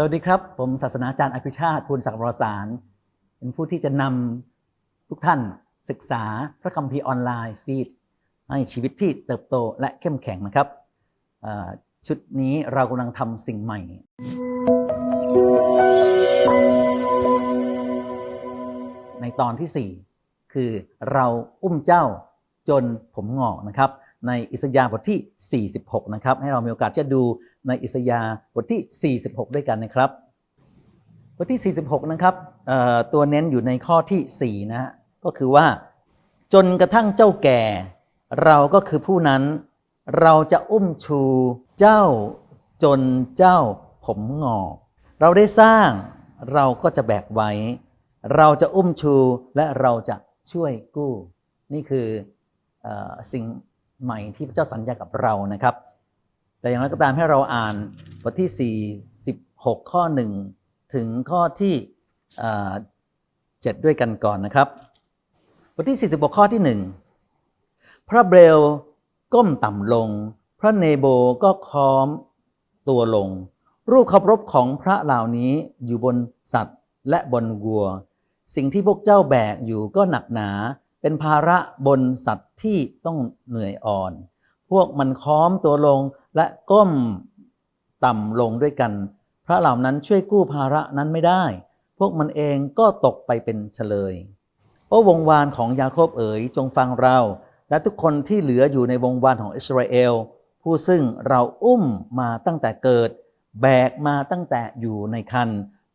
สวัสดีครับ ผมศาสนาจารย์อภิชาติ ภูลศักดิ์วรสาร เป็นผู้ที่จะนำทุกท่านศึกษาพระคัมภีร์ออนไลน์ฟีดให้ชีวิตที่เติบโตและเข้มแข็งนะครับ ชุดนี้เรากำลังทำสิ่งใหม่ ในตอนที่ 4 คือเราอุ้มเจ้าจนผมงอกนะครับ ในอิสยาห์บทที่ 46 นะครับ ให้เรามีโอกาสจะดู ในอิสยาห์บทที่ 46 ด้วยกันนะครับ บทที่ 46 นะครับตัวเน้นอยู่ในข้อที่ 4นะฮะก็คือว่า จนกระทั่งเจ้าแก่ เราก็คือผู้นั้น เราจะอุ้มชูเจ้าจนเจ้าผมงอกเราได้สร้างเราก็จะแบกไว้ เราจะอุ้มชูและเราจะช่วยกู้ นี่คือเออสิ่งใหม่ที่พระเจ้าสัญญากับเรานะครับ แต่อย่างไรก็ตามให้เราอ่านบทที่ 46 ข้อ 1 ถึงข้อที่เอ่อ7ด้วยกันก่อนนะครับ บทที่ 46 ข้อที่ 1 พระเบลก้มต่ำลง พระเนโบก็ค้อมตัวลง รูปเคารพของพระเหล่านี้อยู่บนสัตว์และบนวัว สิ่งที่พวกเจ้าแบกอยู่ก็หนักหนา เป็นภาระบนสัตว์ที่ต้องเหนื่อยอ่อน พวกมันค้อมตัวลงและก้มต่ำลงด้วยกัน พระเหล่านั้นช่วยกู้ภาระนั้นไม่ได้ พวกมันเองก็ตกไปเป็นเฉลย โอ้วงวานของยาโคบเอ๋ยจงฟังเรา และทุกคนที่เหลืออยู่ในวงวานของอิสราเอล ผู้ซึ่งเราอุ้มมาตั้งแต่เกิด แบกมาตั้งแต่อยู่ในคัน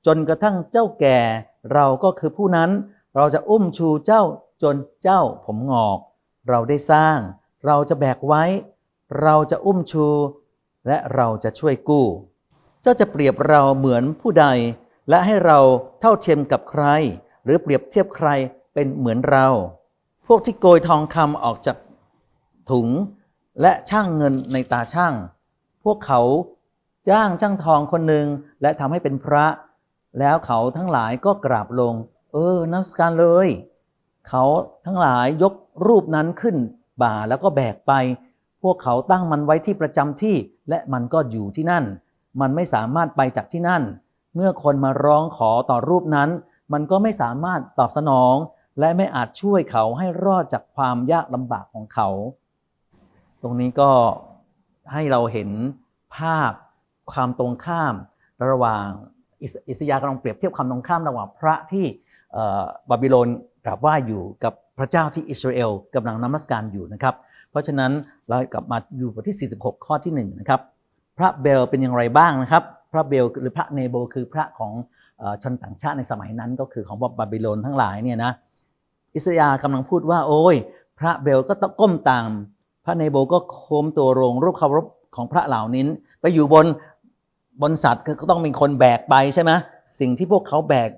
จนกระทั่งเจ้าแก่เราก็คือผู้นั้น เราจะอุ้มชูเจ้าจนเจ้าผมงอก เราได้สร้าง เราจะแบกไว้ เราจะอุ้มชู และเราจะช่วยกู้ เจ้าจะเปรียบเราเหมือนผู้ใด และให้เราเท่าเทียมกับใคร หรือเปรียบเทียบใครเป็นเหมือนเรา พวกที่โกยทองคำออกจากถุง และช่างเงินในตาช่าง พวกเขาจ้างช่างทองคนหนึ่งและทำให้เป็นพระ แล้วเขาทั้งหลายก็กราบลง เออนักการเลย เขาทั้งหลายยกรูปนั้นขึ้น บ่าแล้วก็แบกไป พวกเขาตั้งมันไว้ที่ประจำที่ และมันก็อยู่ที่นั่น มันไม่สามารถไปจากที่นั่น เมื่อคนมาร้องขอต่อรูปนั้น มันก็ไม่สามารถตอบสนอง และไม่อาจช่วยเขาให้รอดจากความยากลำบากของเขา ตรงนี้ก็ให้เราเห็นภาพความตรงข้าม ระหว่างอิสยากำลังเปรียบเทียบความตรงข้ามระหว่างพระที่บาบิโลน กราบไหว้อยู่กับพระเจ้าที่อิสราเอลกำลังนมัสการอยู่นะครับ เพราะฉะนั้นเรากลับมาดูบทที่ 46 ข้อที่1นะครับพระเบลเป็นอย่างไรบ้างนะครับ พระเบลหรือพระเนโบคือพระของอชนต่างชาติในสมัยนั้นก็คือของบาบิโลนทั้งหลายเนี่ยนะอิสยาห์กำลังพูดว่าโอ้ย พระเบลก็ต้องก้มตาม พระเนโบก็โค้มตัวลงรูปเคารพของพระเหล่านี้ไปอยู่บนบนสัตว์ก็ต้องมีคนแบกไปใช่ไหมสิ่งที่พวกเขาแบก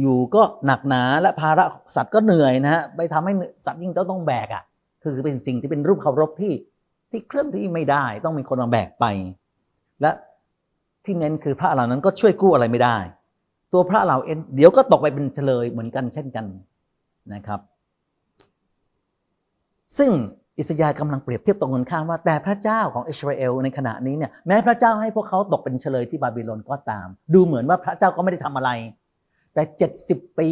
อยู่ก็หนักหนาและภาระสัตว์ก็เหนื่อยนะฮะไปทำให้สัตว์ยิ่งต้องต้องแบกอะคือเป็นสิ่งที่เป็นรูปเคารพที่ที่เคลื่อนที่ไม่ได้ ต้องมีคนมาแบกไป และที่เน้นคือพระเหล่านั้นก็ช่วยกู้อะไรไม่ได้ ตัวพระเหล่าเองเดี๋ยวก็ตกไปเป็นเฉลยเหมือนกันเช่นกันนะครับ ซึ่งอิสยาห์กำลังเปรียบเทียบตรงกันข้ามว่าแต่พระเจ้าของอิสราเอลในขณะนี้เนี่ยแม้พระเจ้าให้พวกเขาตกเป็นเฉลยที่บาบิโลนก็ตาม ดูเหมือนว่าพระเจ้าก็ไม่ได้ทำอะไร แต่70ปี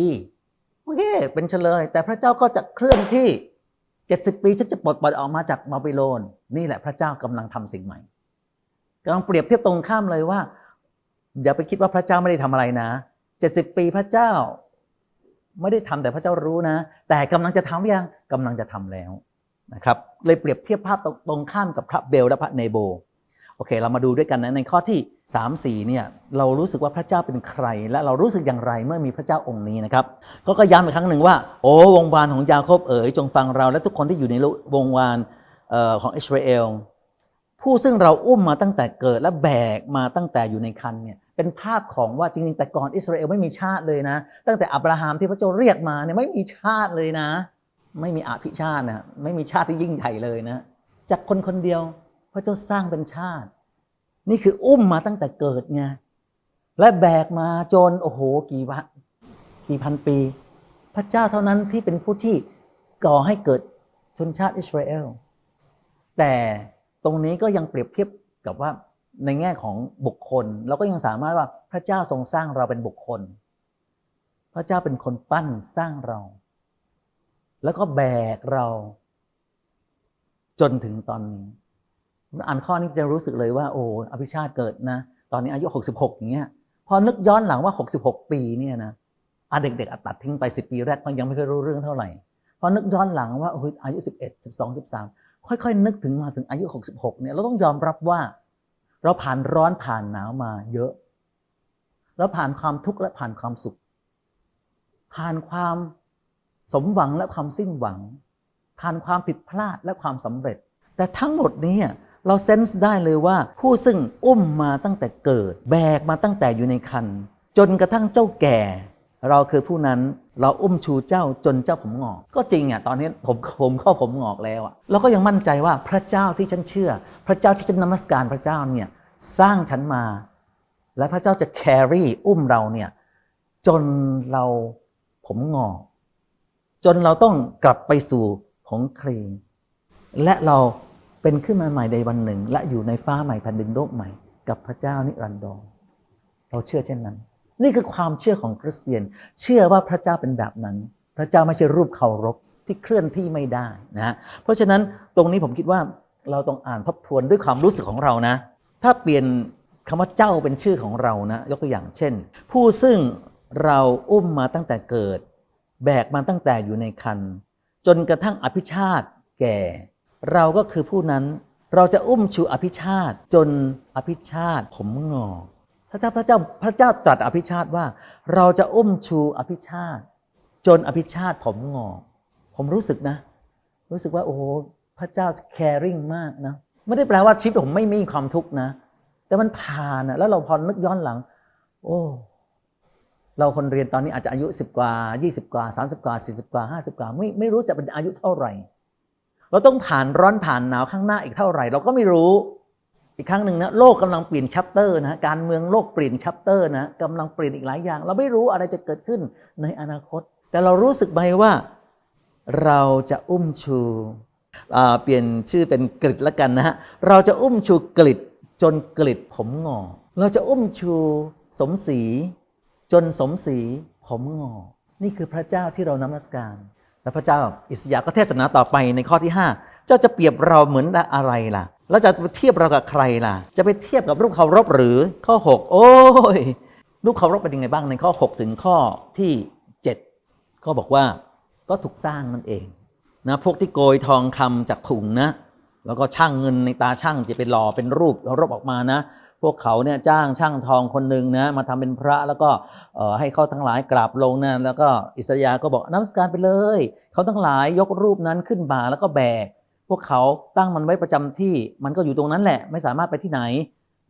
โอเคเป็นเฉลย แต่พระเจ้าก็จะเคลื่อนที่70ปีฉันจะปลดปล่อยออกมาจากบาบิโลน นี่แหละพระเจ้ากำลังทำสิ่งใหม่กำลังเปรียบเทียบตรงข้ามเลยว่า อย่าไปคิดว่าพระเจ้าไม่ได้ทำอะไรนะ70ปีพระเจ้า ไม่ได้ทำแต่พระเจ้ารู้นะ แต่กำลังจะทำยังกำลังจะทำแล้วนะครับเลยเปรียบเทียบภาพตรงตรงข้ามกับพระเบลและพระเนโบโอเค เรามาดูด้วยกันนะในข้อที่ 3 4เนี่ยเรารู้สึกว่าพระเจ้าเป็นใคร และเรารู้สึกอย่างไรเมื่อมีพระเจ้าองค์นี้นะครับก็ก็ย้ำอีกครั้งหนึ่งว่าโอ้วงวานของยาโคบเอ๋ยจงฟังเรา และทุกคนที่อยู่ในวงวานออของอิสราเอลผู้ซึ่งเราอุ้มมาตั้งแต่เกิดและแบกมาตั้งแต่อยู่ในคันเนี่ยเป็นภาพของว่าจริงๆแต่ก่อนอิสราเอลไม่มีชาติเลยนะ ตั้งแต่อับราฮัมที่พระเจ้าเรียกมาเนี่ยไม่มีชาติเลยนะ ไม่มีอาภิชาตินะไม่มีชาติที่ยิ่งใหญ่เลยนะ จากคนคนเดียวพระเจ้าสร้างเป็นชาติ นี่คืออุ้มมาตั้งแต่เกิดไงและแบกมาจนโอ้โหกี่วันกี่พันปี พระเจ้าเท่านั้นที่เป็นผู้ที่ก่อให้เกิดชนชาติอิสราเอลแต่ตรงนี้ก็ยังเปรียบเทียบกับว่าในแง่ของบุคคล เราก็ยังสามารถว่าพระเจ้าทรงสร้างเราเป็นบุคคล พระเจ้าเป็นคนปั้นสร้างเรา แล้วก็แบกเรา จนถึงตอนนี้ อ่านข้อนี้จะรู้สึกเลยว่าโอ้อภิชาติเกิดนะ ตอนนี้อายุ 66อย่างเงี้ยพอนึกย้อนหลังว่า 66 ปีเนี่ยนะอาเด็กๆอะตัดทิ้งไป 10 ปีแรกก็ยังไม่เคยรู้เรื่องเท่าไหร่พอนึกย้อนหลังว่าโอ้ยอายุ 11 12 13 ค่อยๆ นึกถึงมาถึงอายุ 66เนี่ยเราต้องยอมรับว่า เราผ่านร้อนผ่านหนาวมาเยอะแล้วผ่านความทุกข์และผ่านความสุข ผ่านความสมหวังและความสิ้นหวัง ผ่านความผิดพลาดและความสำเร็จ แต่ทั้งหมดนี้ เราเซนส์ได้เลยว่าผู้ซึ่งอุ้มมาตั้งแต่เกิด แบกมาตั้งแต่อยู่ในคันจนกระทั่งเจ้าแก่ เราคือผู้นั้นเราอุ้มชูเจ้าจนเจ้าผมงอก ก็จริงอะตอนนี้ผมผมก็ผมงอกแล้วอะเราก็ยังมั่นใจว่าพระเจ้าที่ฉันเชื่อ พระเจ้าที่ฉันนมัสการพระเจ้าเนี่ยสร้างฉันมา และพระเจ้าจะแครี่อุ้มเราเนี่ยจนเราผมงอก จนเราต้องกลับไปสู่ผงครีมและเรา เป็นขึ้นมาใหม่ในวันหนึ่ง และอยู่ในฟ้าใหม่แผ่นดินโลกใหม่ กับพระเจ้านิรันดรเราเชื่อเช่นนั้น นี่คือความเชื่อของคริสเตียน เชื่อว่าพระเจ้าเป็นแบบนั้น พระเจ้าไม่ใช่รูปเคารพที่เคลื่อนที่ไม่ได้นะเพราะฉะนั้นตรงนี้ผมคิดว่าเราต้องอ่านทบทวนด้วยความรู้สึกของเรานะ ถ้าเปลี่ยนคำว่าเจ้าเป็นชื่อของเรานะยกตัวอย่างเช่น ผู้ซึ่งเราอุ้มมาตั้งแต่เกิด แบกมาตั้งแต่อยู่ในคันจนกระทั่งอภิชาติแก่ เราก็คือผู้นั้น เราจะอุ้มชูอภิชาติจนอภิชาติผมงอกถ้าถ้าพระเจ้าพระเจ้าตรัสอภิชาติว่า เราจะอุ้มชูอภิชาติ จนอภิชาติผมงอก ผมรู้สึกนะ รู้สึกว่าโอ้โหพระเจ้า caring มากนะไม่ได้แปลว่าชีวิตผมไม่มีความทุกข์นะ แต่มันผ่านนะแล้วเราพอนึกย้อนหลัง โอ้ เราคนเรียนตอนนี้อาจจะอายุ 10 กว่า 20 กว่า 30 กว่า 40 กว่า 50 กว่า ไม่ไม่รู้จะเป็นอายุเท่าไหร่ เราต้องผ่านร้อนผ่านหนาวข้างหน้าอีกเท่าไหร่ เราก็ไม่รู้ อีกครั้งหนึ่งนะโลกกำลังเปลี่ยนชัปเตอร์นะการเมืองโลกเปลี่ยนชัปเตอร์นะกำลังเปลี่ยนอีกหลายอย่าง เราไม่รู้อะไรจะเกิดขึ้นในอนาคต แต่เรารู้สึกไหมว่าเราจะอุ้มชูเปลี่ยนชื่อเป็นกริดละกันนะฮะเราจะอุ้มชูกริดจนกริดผมงอ เราจะอุ้มชูสมศรีจนสมศรีผมงอ นี่คือพระเจ้าที่เรานมัสการ และพระเจ้าอิสยาห์ก็เทศนาต่อไปในข้อที่ 5 เจ้าจะเปรียบเราเหมือนอะไรล่ะ แล้วจะเทียบเรากับใครล่ะ จะไปเทียบกับรูปเคารพหรือข้อ 6 โอ้ยรูปเคารพเป็นยังไงบ้างในข้อ 6 ถึงข้อที่ 7 ก็บอกว่าก็ถูกสร้างนั่นเองนะพวกที่โกยทองคำจากถุงนะ แล้วก็ช่างเงินในตาช่างจะเป็นหล่อเป็นรูปเคารพออกมานะ พวกเขาเนี่ยจ้างช่างทองคนหนึ่งนะมาทำเป็นพระแล้วก็ให้เขาทั้งหลายกราบลงนะแล้วก็อิสยาห์ก็บอกนมัสการไปเลย เขาทั้งหลายยกรูปนั้นขึ้นมาแล้วก็แบก พวกเขาตั้งมันไว้ประจำที่มันก็อยู่ตรงนั้นแหละ ไม่สามารถไปที่ไหน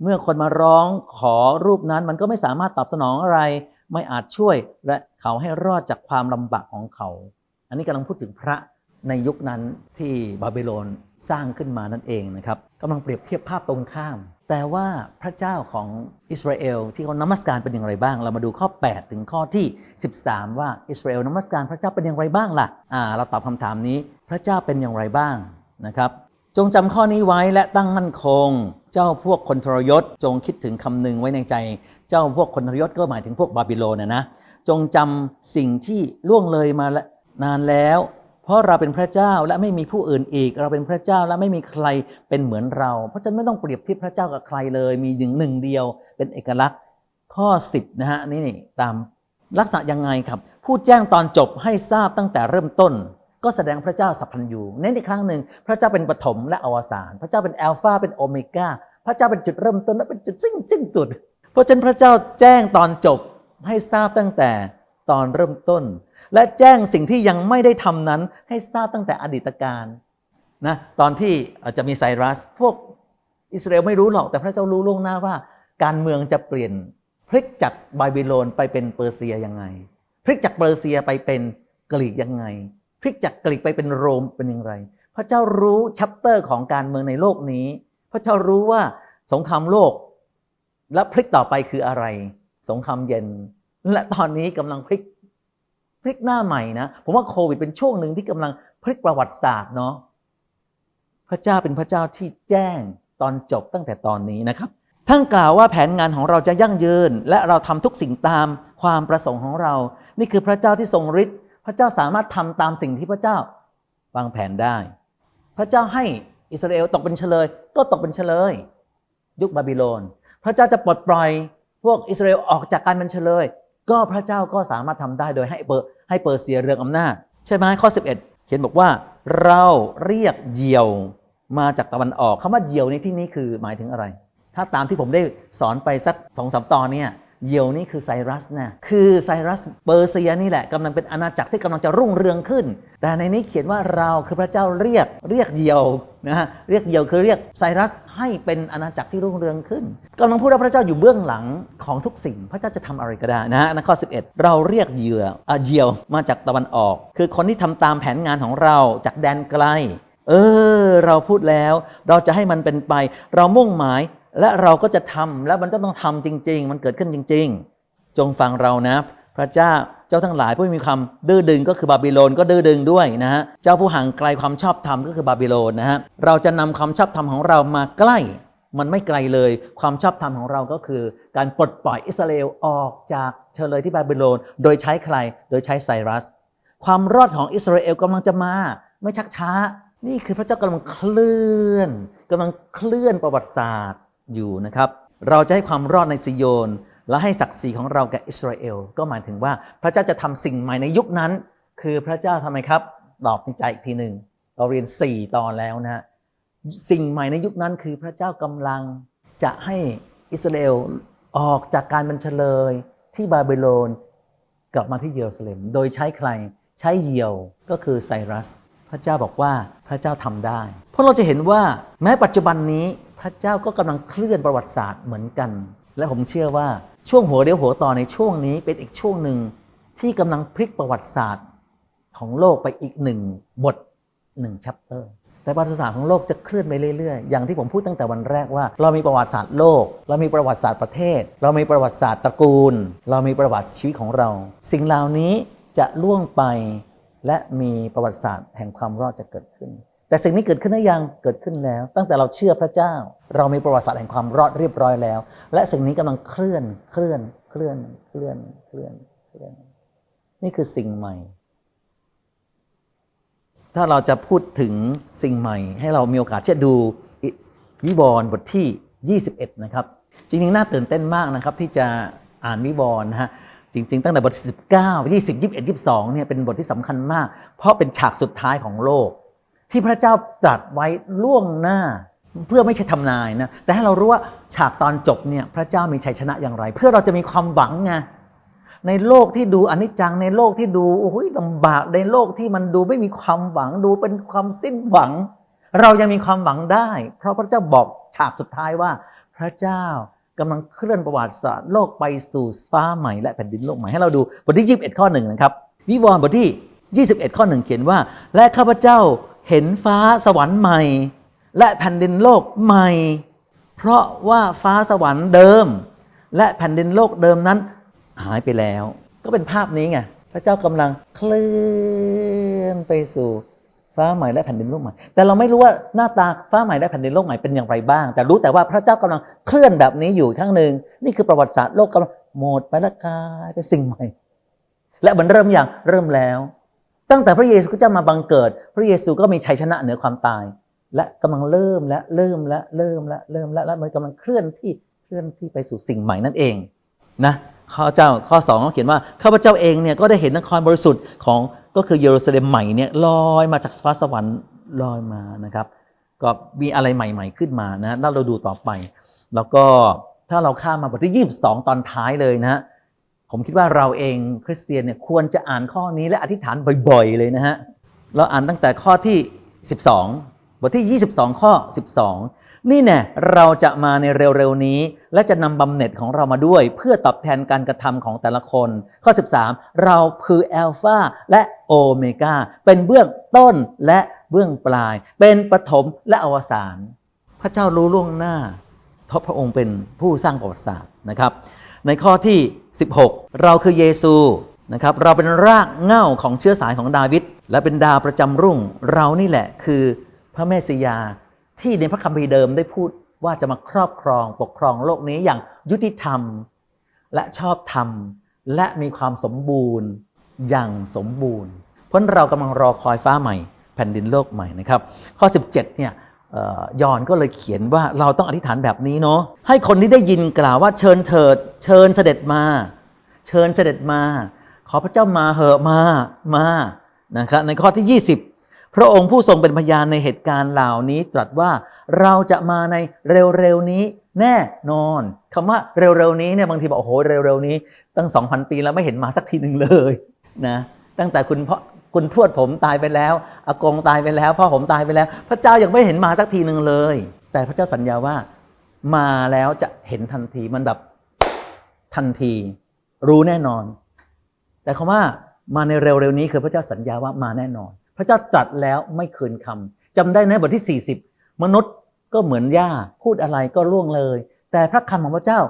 เมื่อคนมาร้องขอรูปนั้นมันก็ไม่สามารถตอบสนองอะไร ไม่อาจช่วยและเขาให้รอดจากความลำบากของเขา อันนี้กำลังพูดถึงพระในยุคนั้นที่บาบิโลนสร้างขึ้นมานั่นเองนะครับกำลังเปรียบเทียบภาพตรงข้าม แต่ว่าพระเจ้าของอิสราเอลที่เขานมัสการเป็นอย่างไรบ้าง เรามาดูข้อ 8 ถึงข้อที่ 13 ว่าอิสราเอลนมัสการพระเจ้าเป็นอย่างไรบ้างล่ะอ่าเราตอบคำถามนี้พระเจ้าเป็นอย่างไรบ้างนะครับจงจำข้อนี้ไว้และตั้งมั่นคง เจ้าพวกคนทรยศ จงคิดถึงคำหนึ่งไว้ในใจ เจ้าพวกคนทรยศก็หมายถึงพวกบาบิโลนนะนะจงจำสิ่งที่ล่วงเลยมาแลนานแล้ว ราะเราเป็นพระเจ้าและไม่มีผู้อื่นอีก เราเป็นพระเจ้าและไม่มีใครเป็นเหมือนเรา เพราะฉะนั้นไม่ต้องเปรียบเทียบพระเจ้ากับใครเลย มีหนึ่งหนึ่งเดียวเป็นเอกลักษณ์ข้อ 10นะฮะนี่นี่ตามลักษณะยังไงครับ ผู้แจ้งตอนจบให้ทราบตั้งแต่เริ่มต้น ก็แสดงพระเจ้าสัพพัญญูเน้นอีกครั้งหนึ่งพระเจ้าเป็นปฐมและอวสาน พระเจ้าเป็นอัลฟาเป็นโอเมก้าพระเจ้าเป็นจุดเริ่มต้นและเป็นจุดสิ้นสิ้นสุด เพราะฉะนั้นพระเจ้าแจ้งตอนจบให้ทราบตั้งแต่ตอนเริ่มต้น และแจ้งสิ่งที่ยังไม่ได้ทำนั้นให้ทราบตั้งแต่อดีตการนะตอนที่อาจจะมีไซรัส พวกอิสราเอลไม่รู้หรอกแต่พระเจ้ารู้ล่วงหน้าว่า การเมืองจะเปลี่ยนพลิกจากบาบิโลนไปเป็นเปอร์เซียยังไง พลิกจากเปอร์เซียไปเป็นกรีกยังไง พลิกจากกรีกไปเป็นโรมเป็นอย่างไร พระเจ้ารู้ชัปเตอร์ของการเมืองในโลกนี้ พระเจ้ารู้ว่าสงครามโลก และพลิกต่อไปคืออะไร สงครามเย็น และตอนนี้กำลังพลิก พลิกหน้าใหม่นะ ผมว่าโควิดเป็นช่วงหนึ่งที่กำลังพลิกประวัติศาสตร์เนาะพระเจ้าเป็นพระเจ้าที่แจ้งตอนจบตั้งแต่ตอนนี้นะครับท่านกล่าวว่าแผนงานของเราจะยั่งยืน และเราทำทุกสิ่งตามความประสงค์ของเรา นี่คือพระเจ้าที่ทรงฤทธิ์พระเจ้าสามารถทำตามสิ่งที่พระเจ้าวางแผนได้ พระเจ้าให้อิสราเอลตกเป็นเฉลย ก็ตกเป็นเฉลย ยุคบาบิโลน พระเจ้าจะปลดปล่อยพวกอิสราเอลออกจากการเป็นเฉลย ก็พระเจ้าก็สามารถทำได้โดยให้เปอร์ให้เปอร์เซียเรืองอำนาจ ใช่ไหมข้อ 11 เขียนบอกว่า เราเรียกเยี่ยวมาจากตะวันออกคำว่าเยี่ยวในที่นี้คือหมายถึงอะไร ถ้าตามที่ผมได้สอนไปสักสองสามตอนเนี่ย เหยี่ยวนี่คือไซรัสนะคือไซรัสเปอร์เซียนี่แหละกำลังเป็นอาณาจักรที่กำลังจะรุ่งเรืองขึ้น แต่ในนี้เขียนว่าเราคือพระเจ้าเรียกเรียกเหยี่ยวนะฮะเรียกเหยี่ยวคือเรียกไซรัสให้เป็นอาณาจักรที่รุ่งเรืองขึ้นกำลังพูดว่าพระเจ้าอยู่เบื้องหลังของทุกสิ่ง พระเจ้าจะทำอะไรก็ได้นะฮะนั่นข้อ 11 เราเรียกเหยื่ออะเหยี่ยวมาจากตะวันออก คือคนที่ทำตามแผนงานของเราจากแดนไกลเออ เราพูดแล้วเราจะให้มันเป็นไป เรามุ่งหมาย และเราก็จะทำและมันก็ต้องทำจริง ๆ มันเกิดขึ้นจริง ๆ จงฟังเรานะ พระเจ้าเจ้าทั้งหลายผู้มีความดื้อดึงก็คือบาบิโลนก็ดื้อดึงด้วยนะฮะเจ้าผู้ห่างไกลความชอบธรรมก็คือบาบิโลนนะฮะเราจะนำความชอบธรรมของเรามาใกล้ มันไม่ไกลเลย ความชอบธรรมของเราก็คือ การปลดปล่อยอิสราเอลออกจากเชลยที่บาบิโลน โดยใช้ใครโดยใช้ไซรัส ความรอดของอิสราเอลกำลังจะมาไม่ชักช้า นี่คือพระเจ้ากำลังเคลื่อนกำลังเคลื่อนประวัติศาสตร์ อยู่นะครับ เราจะให้ความรอดในซิโยน และให้ศักดิ์ศรีของเราแก่อิสราเอล ก็หมายถึงว่าพระเจ้าจะทำสิ่งใหม่ในยุคนั้น คือพระเจ้าทำไมครับตอบในใจอีกทีหนึ่งเราเรียน 4 ตอนแล้วนะฮะสิ่งใหม่ในยุคนั้นคือพระเจ้ากำลังจะให้อิสราเอลออกจากการเป็นเลย ที่บาบิโลนกลับมาที่เยรูซาเล็ม โดยใช้ใครใช้เหยี่ยวก็คือไซรัส พระเจ้าบอกว่าพระเจ้าทำได้ เพราะเราจะเห็นว่าแม้ปัจจุบันนี้ พระเจ้าก็กำลังเคลื่อนประวัติศาสตร์เหมือนกัน และผมเชื่อว่าช่วงหัวเดียวหัวต่อในช่วงนี้เป็นอีกช่วงหนึ่งที่กำลังพลิกประวัติศาสตร์ของโลกไปอีกหนึ่งบทหนึ่งชัปเตอร์ แต่ประวัติศาสตร์ของโลกจะเคลื่อนไปเรื่อยๆ อย่างที่ผมพูดตั้งแต่วันแรกว่า เรามีประวัติศาสตร์โลก เรามีประวัติศาสตร์ประเทศ เรามีประวัติศาสตร์ตระกูล เรามีประวัติชีวิตของเรา สิ่งเหล่านี้จะล่วงไปและมีประวัติศาสตร์แห่งความรอดจะเกิดขึ้น แต่สิ่งนี้เกิดขึ้นได้ยังเกิดขึ้นแล้ว ตั้งแต่เราเชื่อพระเจ้า เรามีประวัติศาสตร์แห่งความรอดเรียบร้อยแล้ว และสิ่งนี้กำลังเคลื่อนเคลื่อนเคลื่อนเคลื่อนเคลื่อนเคลื่อน นี่คือสิ่งใหม่ ถ้าเราจะพูดถึงสิ่งใหม่ ให้เรามีโอกาสที่จะดูวิวรณ์บทที่ 21 นะครับ จริงๆ น่าตื่นเต้นมากนะครับ ที่จะอ่านวิวรณ์นะฮะจริง ๆ ตั้งแต่บทที่19 20 21 22เนี่ยเป็นบทที่สำคัญมาก เพราะเป็นฉากสุดท้ายของโลก ที่พระเจ้าตรัสไว้ล่วงหน้าเพื่อไม่ใช่ทำนายนะ แต่ให้เรารู้ว่าฉากตอนจบเนี่ยพระเจ้ามีชัยชนะอย่างไร เพื่อเราจะมีความหวังไงในโลกที่ดูอนิจจังในโลกที่ดูโอ้ยลำบากในโลกที่มันดูไม่มีความหวังดูเป็นความสิ้นหวัง เรายังมีความหวังได้ เพราะพระเจ้าบอกฉากสุดท้ายว่า พระเจ้ากำลังเคลื่อนประวัติศาสตร์โลกไปสู่ฟ้าใหม่และแผ่นดินโลกใหม่ให้เราดูบทที่ 21 ข้อหนึ่งนะครับวิวรณ์บทที่ 21 ข้อหนึ่งเขียนว่า และข้าพเจ้า เห็นฟ้าสวรรค์ใหม่ และแผ่นดินโลกใหม่ เพราะว่าฟ้าสวรรค์เดิม และแผ่นดินโลกเดิมนั้น หายไปแล้ว ก็เป็นภาพนี้ไงพระเจ้ากำลังเคลื่อนไปสู่ฟ้าใหม่และแผ่นดินโลกใหม่ แต่เราไม่รู้ว่าหน้าตาฟ้าใหม่และแผ่นดินโลกใหม่เป็นอย่างไรบ้าง แต่รู้แต่ว่าพระเจ้ากำลังเคลื่อนแบบนี้อยู่ข้างหนึ่งนี่คือประวัติศาสตร์โลกกำลังหมดไปละกายเป็นสิ่งใหม่ และมันเริ่มอย่างเริ่มแล้ว ตั้งแต่พระเยซูเจ้ามาบังเกิด พระเยซูก็มีชัยชนะเหนือความตาย และกำลังเริ่มและเริ่มและเริ่มและเริ่มและและมันกำลังเคลื่อนที่เคลื่อนที่ไปสู่สิ่งใหม่นั่นเองนะข้อเจ้าข้อสองเขาเขียนว่าข้าพเจ้าเองเนี่ยก็ได้เห็นนครบริสุทธิ์ของก็คือเยรูซาเล็มใหม่เนี่ยลอยมาจากฟ้าสวรรค์ลอยมานะครับ ก็มีอะไรใหม่ ๆ ขึ้นมานะถ้าเราดูต่อไป แล้วก็ถ้าเราข้ามมาบทที่ 22 ตอนท้ายเลยนะฮะ ผมคิดว่าเราเองคริสเตียนเนี่ยควรจะอ่านข้อนี้และอธิษฐานบ่อยๆ เลยนะฮะ เราอ่านตั้งแต่ข้อที่ 12 บทที่ 22 ข้อ 12 นี่แน่เราจะมาในเร็วๆนี้ และจะนำบำเหน็จของเรามาด้วย เพื่อตอบแทนการกระทำของแต่ละคน ข้อ 13 เราคืออัลฟาและโอเมกาเป็นเบื้องต้นและเบื้องปลาย เป็นปฐมและอวสานพระเจ้ารู้ล่วงหน้าเพราะพระองค์เป็นผู้สร้างประวัติศาสตร์นะครับ ในข้อที่ 16 เราคือเยซูนะครับเราเป็นรากเหง้าของเชื้อสายของดาวิดและเป็นดาวประจำรุ่ง เรานี่แหละคือพระเมสสิยาที่ในพระคัมภีร์เดิมได้พูดว่าจะมาครอบครองปกครองโลกนี้อย่างยุติธรรม และชอบธรรม และมีความสมบูรณ์อย่างสมบูรณ์ เพราะเรากำลังรอคอยฟ้าใหม่ แผ่นดินโลกใหม่นะครับ ข้อ 17เนี่ยเอ่อ ยอนก็เลยเขียนว่าเราต้องอธิษฐานแบบนี้เนาะให้คนที่ได้ยินกล่าวว่าเชิญเถิด เชิญเสด็จมา เชิญเสด็จมา ขอพระเจ้ามาเหอะมามานะครับในข้อที่ 20 พระองค์ผู้ทรงเป็นพยานในเหตุการณ์เหล่านี้ตรัสว่าเราจะมาในเร็วๆนี้แน่นอนคำว่าเร็วๆนี้เนี่ยบางทีบอกโอ้โหเร็วๆนี้ ตั้ง 2,000 ปีแล้วไม่เห็นมาสักทีหนึ่งเลยนะตั้งแต่คุณพ่อ คุณทวดผมตายไปแล้วอากงตายไปแล้ว พ่อผมตายไปแล้ว พระเจ้ายังไม่เห็นมาสักทีหนึ่งเลย แต่พระเจ้าสัญญาว่ามาแล้วจะเห็นทันทีมันแบบทันที รู้แน่นอน แต่คำว่ามาในเร็วๆนี้คือพระเจ้าสัญญาว่ามาแน่นอน พระเจ้าตรัสแล้วไม่คืนคำจำได้ในบทที่ 40 มนุษย์ก็เหมือนหญ้าพูดอะไรก็ล่วงเลย แต่พระคำของพระเจ้า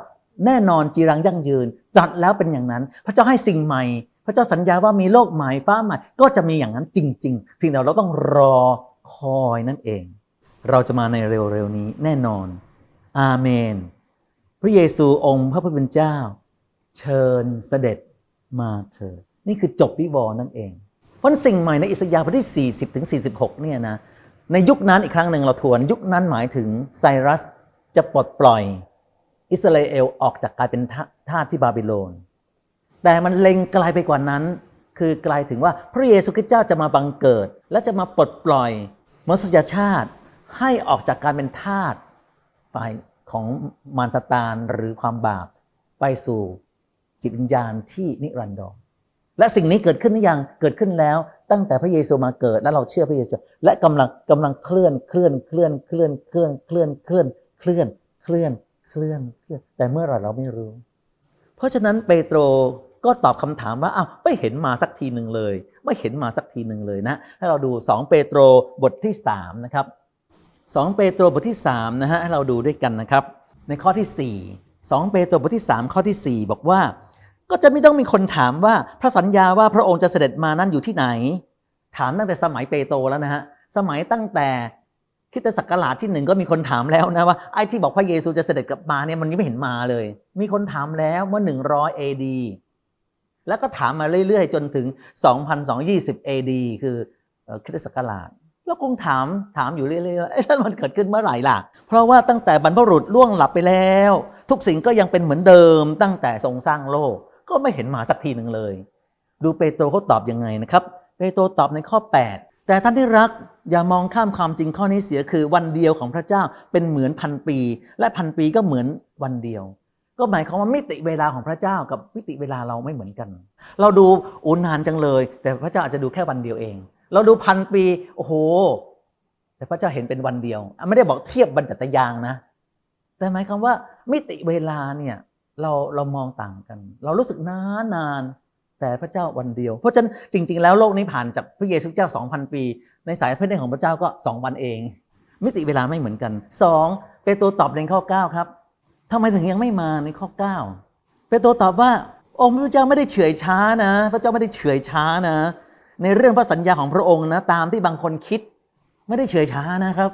แน่นอนจีรังยั่งยืนตรัสแล้วเป็นอย่างนั้น พระเจ้าให้สิ่งใหม่ ระเจ้าสัญญาว่ามีโลกใหม่ฟ้าใหม่ ก็จะมีอย่างนั้นจริง ๆ เพียงแต่เราต้องรอคอยนั่นเอง เราจะมาในเร็วๆนี้แน่นอน อาเมน พระเยซูองค์พระผู้เป็นเจ้า เชิญเสด็จมาเถิดนี่คือจบวิวรณ์นั่นเองเพราะสิ่งใหม่ในอิสยาห์บทที่ 40ถึง46เนี่ยนะในยุคนั้นอีกครั้งหนึ่งเราทวน ยุคนั้นหมายถึงไซรัสจะปลดปล่อย อิสราเอลออกจากการเป็นทาสที่บาบิโลน แต่มันเล็งไกลไปกว่านั้น คือไกลถึงว่าพระเยซูคริสต์เจ้าจะมาบังเกิด และจะมาปลดปล่อยมนุษยชาติให้ออกจากการเป็นทาสฝ่ายของมารซาตานหรือความบาปไปสู่จิตวิญญาณที่นิรันดรและสิ่งนี้เกิดขึ้นหรือยังเกิดขึ้นแล้ว ตั้งแต่พระเยซูมาเกิดและเราเชื่อพระเยซู และกำลังกำลังเคลื่อนเคลื่อนเคลื่อนเคลื่อนเคลื่อนเคลื่อนเคลื่อนเคลื่อนเคลื่อนเคลื่อนเคลื่อน แต่เมื่อไรเราไม่รู้ เพราะฉะนั้นเปโตร ก็ตอบคำถามว่าอ้าวไม่เห็นมาสักทีหนึ่งเลย ไม่เห็นมาสักทีหนึ่งเลยนะ ให้เราดู 2 เปโตรบทที่3นะครับ2เปโตรบทที่3นะฮะให้เราดูด้วยกันนะครับ ในข้อที่ 4 2 เปโตรบทที่ 3 ข้อที่ 4 บอกว่า ก็จะไม่ต้องมีคนถามว่าพระสัญญาว่าพระองค์จะเสด็จมานั้นอยู่ที่ไหน ถามตั้งแต่สมัยเปโตรแล้วนะฮะสมัยตั้งแต่คริสตศักราชที่หนึ่งก็มีคนถามแล้วนะว่าไอ้ที่บอกพระเยซูจะเสด็จกลับมาเนี่ยมันยังไม่เห็นมาเลย มีคนถามแล้วเมื่อ100 AD แล้วก็ถามมาเรื่อยๆ จนถึง 2220 AD คือคริสตศักราชแล้วคงถามถามอยู่เรื่อยๆว่าเอ๊ะแล้วมันเกิดขึ้นเมื่อไหร่ล่ะ เพราะว่าตั้งแต่บรรพบุรุษล่วงหลับไปแล้ว ทุกสิ่งก็ยังเป็นเหมือนเดิมตั้งแต่ทรงสร้างโลก ก็ไม่เห็นมาสักทีหนึ่งเลย ดูเปโตรเขาตอบยังไงนะครับ เปโตรตอบในข้อ 8 แต่ท่านที่รักอย่ามองข้ามความจริงข้อนี้เสียคือวันเดียวของพระเจ้าเป็นเหมือนพันปี และพันปีก็เหมือนวันเดียว ก็หมายความว่ามิติเวลาของพระเจ้ากับมิติเวลาเราไม่เหมือนกัน เราดูอ้นานจังเลย แต่พระเจ้าอาจจะดูแค่วันเดียวเอง เราดูพันปี โอ้โห แต่พระเจ้าเห็นเป็นวันเดียว ไม่ได้บอกเทียบบัญญัตยางนะ แต่หมายความว่ามิติเวลาเนี่ยเราเรามองต่างกัน เรารู้สึกนานนานแต่พระเจ้าวันเดียว เพราะฉะนั้นจริง ๆ แล้วโลกนี้ผ่านจากพระเยซูเจ้า 2,000 ปี ในสายพระเนตรของพระเจ้าก็ 2 วันเอง มิติเวลาไม่เหมือนกัน 2. เปโตรตอบในข้อ 9 ครับ ทำไมถึงยังไม่มาในข้อ 9 เปโตรตอบว่าองค์พระเจ้าไม่ได้เฉื่อยช้านะ พระเจ้าไม่ได้เฉื่อยช้านะ ในเรื่องพระสัญญาของพระองค์นะ ตามที่บางคนคิด ไม่ได้เฉื่อยช้านะครับ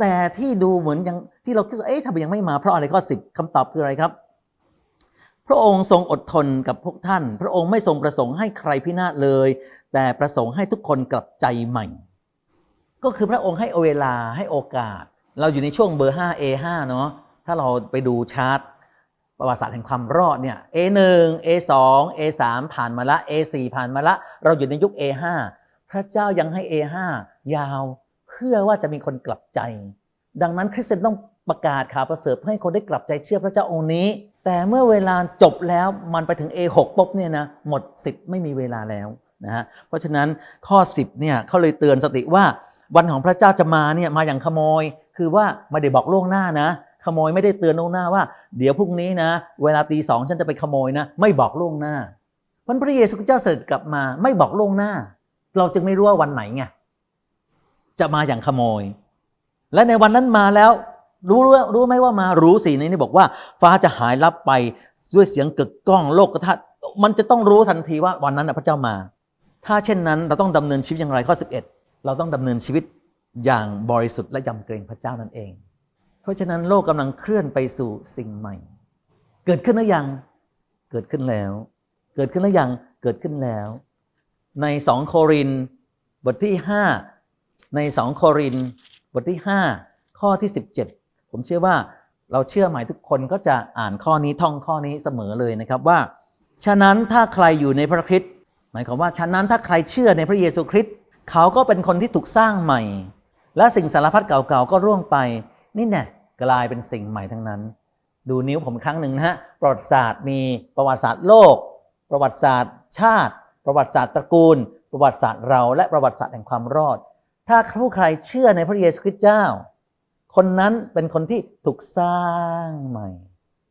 แต่ที่ดูเหมือนยังที่เราคิดว่าเอ๊ะทำไมยังไม่มาเพราะอะไรข้อสิบคำตอบคืออะไรครับ พระองค์ทรงอดทนกับพวกท่าน พระองค์ไม่ทรงประสงค์ให้ใครพินาศเลย แต่ประสงค์ให้ทุกคนกลับใจใหม่ ก็คือพระองค์ให้เวลาให้โอกาส เราอยู่ในช่วงเบอร์ 5 A5 เนาะ ถ้าเราไปดูชาร์ตประวัติศาสตร์แห่งความรอดเนี่ย A1 A2 A3 ผ่านมาละ A4 ผ่านมาละ เราอยู่ในยุค A5 พระเจ้ายังให้ A5 ยาวเพื่อว่าจะมีคนกลับใจ ดังนั้นคริสเตียนต้องประกาศข่าวประเสริฐเพื่อให้คนได้กลับใจเชื่อพระเจ้าองค์นี้ แต่เมื่อเวลาจบแล้วมันไปถึง A6 ปุ๊บเนี่ยนะหมดสิทธิ์ไม่มีเวลาแล้วนะฮะเพราะฉะนั้นข้อ 10เนี่ยเขาเลยเตือนสติว่าวันของพระเจ้าจะมาเนี่ยมาอย่างขโมย คือว่าไม่ได้บอกล่วงหน้านะ ขโมยไม่ได้เตือนล่วงหน้าว่า เดี๋ยวพรุ่งนี้นะ เวลาตีสองฉันจะไปขโมยนะ ไม่บอกล่วงหน้าพราะพระเยซูเจ้าเสด็จกลับมา ไม่บอกล่วงหน้า เราจึงไม่รู้ว่าวันไหนไงจะมาอย่างขโมย และในวันนั้นมาแล้ว รู้รู้รู้ไหมว่ามารู้สิในนี้บอกว่า ฟ้าจะหายลับไปด้วยเสียงกึกก้องโลกกระทะมันจะต้องรู้ทันทีว่าวันนั้นพระเจ้ามา ถ้าเช่นนั้นเราต้องดำเนินชีวิตอย่างไรข้อ 11 เราต้องดำเนินชีวิตอย่างบริสุทธิ์และยำเกรงพระเจ้านั่นเอง เพราะฉะนั้นโลกกำลังเคลื่อนไปสู่สิ่งใหม่ เกิดขึ้นหรือยัง เกิดขึ้นแล้ว เกิดขึ้นหรือยัง เกิดขึ้นแล้ว ในสองโครินบทที่ 5 ในสองโครินบทที่ 5 ข้อที่ 17 ผมเชื่อว่าเราเชื่อหมายทุกคนก็จะอ่านข้อนี้ท่องข้อนี้เสมอเลยนะครับว่า ฉะนั้นถ้าใครอยู่ในพระคริสต์หมายความว่า ฉะนั้นถ้าใครเชื่อในพระเยซูคริสต์เขาก็เป็นคนที่ถูกสร้างใหม่ และสิ่งสารพัดเก่าๆก็ร่วงไปนี่แน่ กลายเป็นสิ่งใหม่ทั้งนั้น ดูนิ้วผมครั้งหนึ่งนะฮะประวัติศาสตร์มีประวัติศาสตร์โลก ประวัติศาสตร์ชาติ ประวัติศาสตร์ตระกูล ประวัติศาสตร์เรา และประวัติศาสตร์แห่งความรอด ถ้าผู้ใครเชื่อในพระเยซูคริสต์เจ้า คนนั้นเป็นคนที่ถูกสร้างใหม่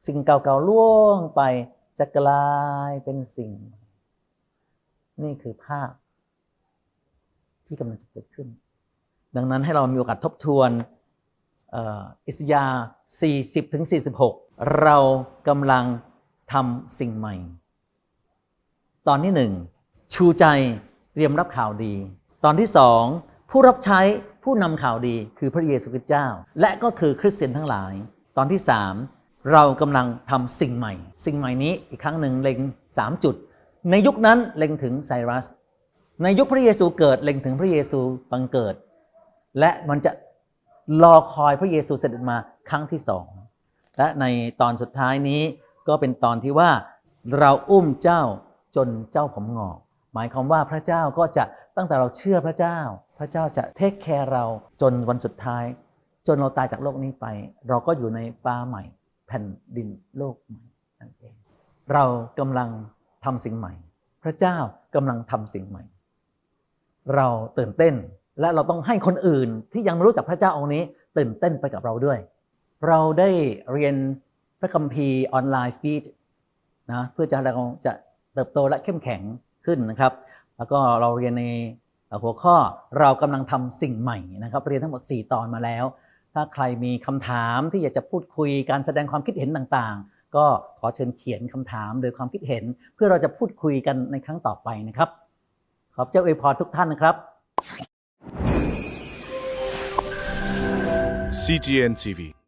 สิ่งเก่าๆล่วงไปจะกลายเป็นสิ่ง นี่คือภาพ ที่กำลังจะเกิดขึ้น ดังนั้นให้เรามีโอกาสทบทวน อิสยาห์40ถึง46 เรากำลังทำสิ่งใหม่ ตอนที่หนึ่งชูใจเตรียมรับข่าวดี ตอนที่สองผู้รับใช้ผู้นำข่าวดีคือพระเยซูคริสต์เจ้า และก็คือคริสเตียนทั้งหลาย ตอนที่สามเรากำลังทำสิ่งใหม่ สิ่งใหม่นี้อีกครั้งหนึ่งเล็งสามจุด ในยุคนั้นเล็งถึงไซรัส ในยุคพระเยซูเกิดเล็งถึงพระเยซูบังเกิด และมันจะ รอคอยพระเยซูเสด็จมาครั้งที่สอง และในตอนสุดท้ายนี้ก็เป็นตอนที่ว่าเราอุ้มเจ้าจนเจ้าผมงอก หมายความว่าพระเจ้าก็จะตั้งแต่เราเชื่อพระเจ้า พระเจ้าจะเทคแคร์เราจนวันสุดท้าย จนเราตายจากโลกนี้ไป เราก็อยู่ในฟ้าใหม่ แผ่นดินโลกใหม่นั่นเองเรากำลังทำสิ่งใหม่ พระเจ้ากำลังทำสิ่งใหม่ เราตื่นเต้น และเราต้องให้คนอื่นที่ยังไม่รู้จักพระเจ้าองค์นี้ ตื่นเต้นไปกับเราด้วย เราได้เรียนพระคัมภีร์ออนไลน์ฟีดนะเพื่อจะเราจะเติบโตและเข้มแข็งขึ้นนะครับ แล้วก็เราเรียนในหัวข้อเรากำลังทำสิ่งใหม่นะครับ เรียนทั้งหมด 4 ตอนมาแล้ว ถ้าใครมีคำถามที่อยากจะพูดคุยการแสดงความคิดเห็นต่างๆ ก็ขอเชิญเขียนคำถามโดยความคิดเห็น เพื่อเราจะพูดคุยกันในครั้งต่อไปนะครับ ขอบเจ้าอวยพรทุกท่านนะครับ CGN TV